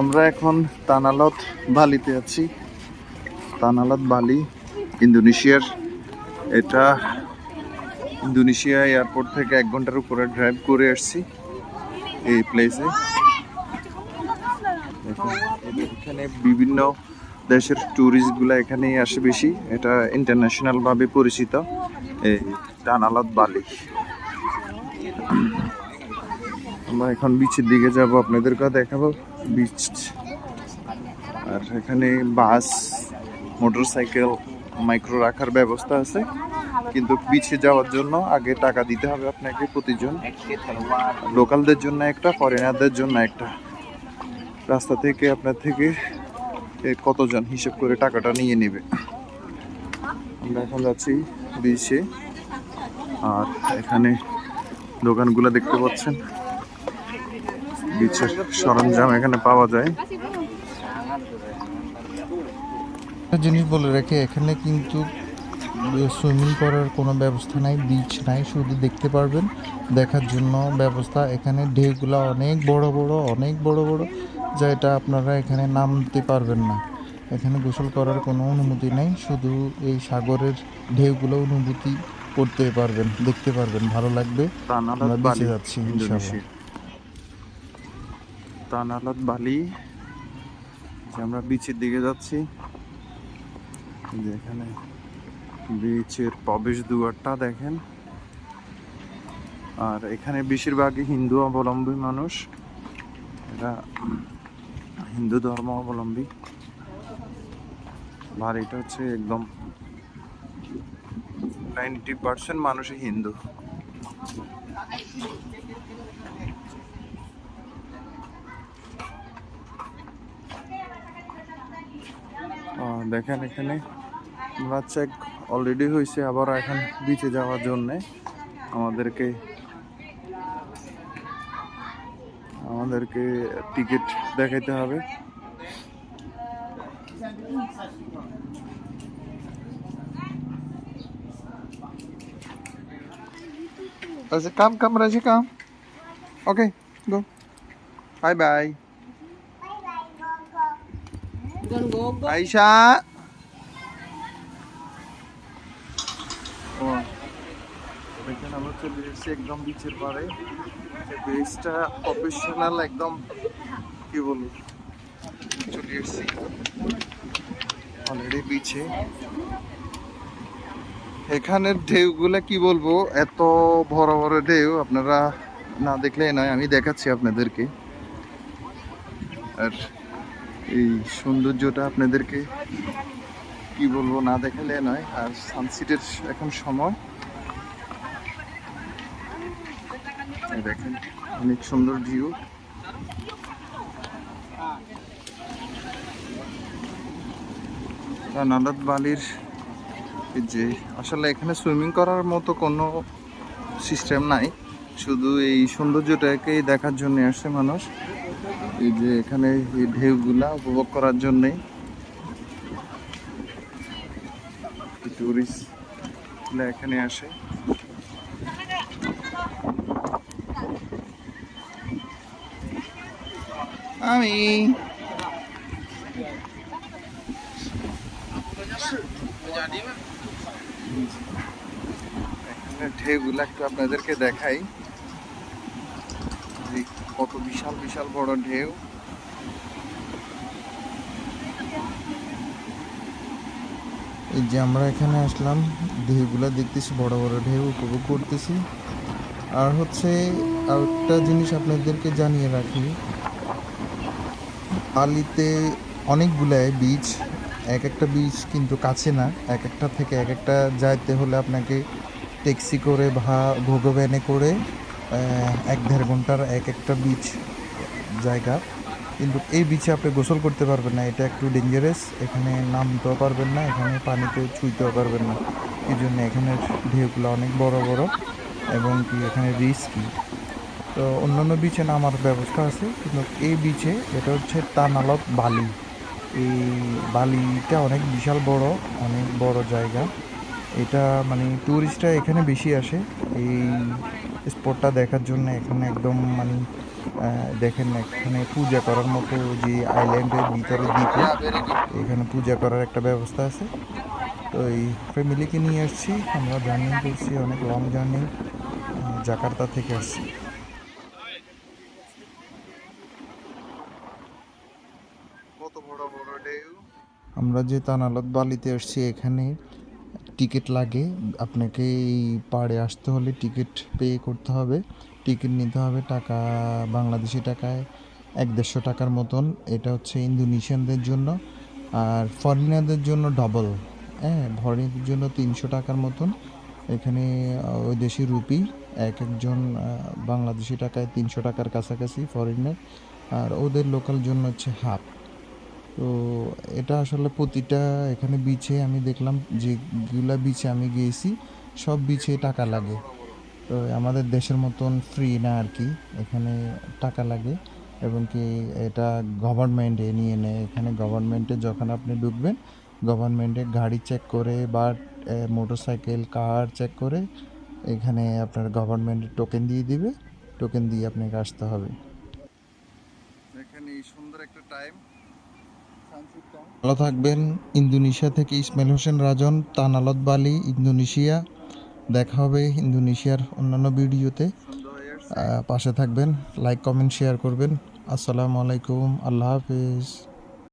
আমরা এখন তানালত বালিতে আছি। তানালত বালি ইন্দোনেশিয়ার। এটা ইন্দোনেশিয়া এয়ারপোর্ট থেকে এক ঘণ্টার উপরে ড্রাইভ করে আসছি এই প্লেসে এখানে বিভিন্ন দেশের ট্যুরিস্টগুলো এখানেই আসে বেশি। এটা ইন্টারন্যাশনাল ভাবে পরিচিত, এই টানালত বালি। আমরা এখন বিচের দিকে যাব আপনাদেরকে দেখাবো। বিচ আর এখানে বাস, মোটরসাইকেল মাইক্রো রাখার ব্যবস্থা আছে। কিন্তু বিচে যাওয়ার জন্য আগে টাকা দিতে হবে আপনাকে প্রতিজন। লোকালদের জন্য একটা ফরেনারদের জন্য একটা। রাস্তা থেকে, আপনার থেকে কতজন হিসেব করে টাকাটা নিয়ে নেবে। আমরা এখন যাচ্ছি বিচে আর এখানে দোকানগুলো দেখতে পাচ্ছেন। বিচের সরঞ্জাম এখানে পাওয়া যায়। জিনিস বলে রাখি এখানে কিন্তু সুইমিং করার কোনো ব্যবস্থা নাই বিচ নাই শুধু দেখতে পারবেন দেখার জন্য ব্যবস্থা। এখানে ঢেউগুলো অনেক বড় বড় অনেক বড় বড় যা এটা আপনারা এখানে নামতে পারবেন না। এখানে গোসল করার কোনো অনুমতি নেই শুধু এই সাগরের ঢেউগুলো অনুভূতি করতে পারবেন দেখতে পারবেন ভালো লাগবে। আমরা বেঁচে যাচ্ছি ইনশাআল্লাহ। তানালাত বালি, যে আমরা বিচের দিকে যাচ্ছি এই যে এখানে বিচের প্রবেশ দুয়ারটা দেখেন। আর এখানে বেশিরভাগই হিন্দু অবলম্বী মানুষ, এরা হিন্দু ধর্ম অবলম্বী। বাড়িটা হচ্ছে একদম নাইনটি পার্সেন্ট মানুষই হিন্দু। দেখেন এখানে চেক অলরেডি হয়েছে আবার এখন বিচে যাওয়ার জন্যে আমাদেরকে আমাদেরকে টিকিট দেখাইতে হবে। Raja, come come, come. Okay Okay, bye bye. আইসা ও দেখেন আমরা চলে এসেছি একদম বিচের প্রফেশনাল একদম কি বলব চলে এসেছি অলরেডি বিচে এখানের ঢেউগুলা কি বলব? এত বড় বড় ঢেউ আপনারা না দেখলে নয় আমি দেখাচ্ছি আপনাদেরকে। আর এই সৌন্দর্যটা আপনাদেরকে কি বলব না দেখালে নয়, আর সানসেটের এখন সময়। দেখেন, অনেক সুন্দর ভিউ নালাদ বালির যে, আসলে এখানে সুইমিং করার মতো কোনো সিস্টেম নাই। শুধু এই সৌন্দর্যটাকেই দেখার জন্য আসে মানুষ। এই যে এখানে এই ঢেউগুলা উপভোগ করার জন্যই টুরিস্ট এখানে আসে। আমি ঢেউগুলা একটু আপনাদেরকে দেখাই। কত বিশাল বিশাল বড় ঢেউ। এই যে আমরা এখানে আসলাম, ঢেউগুলো দেখতেছি, বড় বড় ঢেউ উপভোগ করতেছি। আর হচ্ছে আরেকটা জিনিস আপনাদেরকে জানিয়ে রাখি, বালিতে অনেকগুলাই বিচ এক একটা বীজ কিন্তু কাছে না এক একটা থেকে এক একটা যাইতে হলে আপনাকে ট্যাক্সি করে বা ভোগো ভ্যানে করে এক দেড় ঘণ্টার এক একটা বিচ জায়গা। কিন্তু এই বিচে আপনি গোসল করতে পারবেন না, এটা একটু ডেঞ্জারাস এখানে নামতেও পারবেন না, এখানে পানিতে ছুঁইতেও পারবেন না। এই জন্য এখানের ঢেউগুলো অনেক বড় বড় এবং কি এখানে রিস্কি তো অন্যান্য বিচে নামার ব্যবস্থা আছে, কিন্তু এই বিচে এটা হচ্ছে তানালত বালি। এই বালিটা অনেক বিশাল বড়, অনেক বড় জায়গা। এটা মানে ট্যুরিস্টরা এখানে বেশি আসে। এই স্পটটা দেখার জন্য এখানে একদম মানে দেখেন এখানে পূজা করার মতো যে আইল্যান্ডের ভিতরে দ্বীপে এখানে পূজা করার একটা ব্যবস্থা আছে। তো এই ফ্যামিলিকে নিয়ে আসছি আমরা জার্নি করছি অনেক লং জার্নি জাকার্তা থেকে আসছি। আমরা যে তানালত বালিতে আসছি এখানে টিকিট লাগে, আপনাকে এই পাড়ে আসতে হলে টিকিট পে করতে হবে। টিকিট নিতে হবে টাকা, বাংলাদেশি টাকায় এক দেড়শো টাকার মতন। এটা হচ্ছে ইন্দোনেশিয়ানদের জন্য। আর ফরেনারদের জন্য ডবল হ্যাঁ ফরেনারদের জন্য তিনশো টাকার মতন। এখানে ওই দেশি রুপি, এক একজন বাংলাদেশি টাকায় তিনশো টাকার কাছাকাছি ফরেনার। আর ওদের লোকাল জন্য হচ্ছে হাফ তো এটা আসলে প্রতিটা এখানে বিচে আমি দেখলাম যেগুলা বিচে আমি গিয়েছি সব বিচে টাকা লাগে। তো আমাদের দেশের মতন ফ্রি না আর কি, এখানে টাকা লাগে এবং কি এটা গভর্নমেন্টে নিয়ে নেয়। এখানে গভর্নমেন্টে যখন আপনি ঢুকবেন গভর্নমেন্টে গাড়ি চেক করে বা মোটর সাইকেল কার চেক করে এখানে আপনার গভর্নমেন্টের টোকেন দিয়ে দিবে। টোকেন দিয়ে আপনাকে আসতে হবে। এখানে এই সুন্দর একটা টাইম ভালো থাকবেন। ইন্দোনেশিয়া থেকে ইসমাইল হোসেন রাজন, তানালত বালি, ইন্দোনেশিয়া। দেখা হবে ইন্দোনেশিয়ার অন্যান্য ভিডিওতে। পাশে থাকবেন লাইক কমেন্ট শেয়ার করবেন। আসসালামু আলাইকুম, আল্লাহ হাফিজ।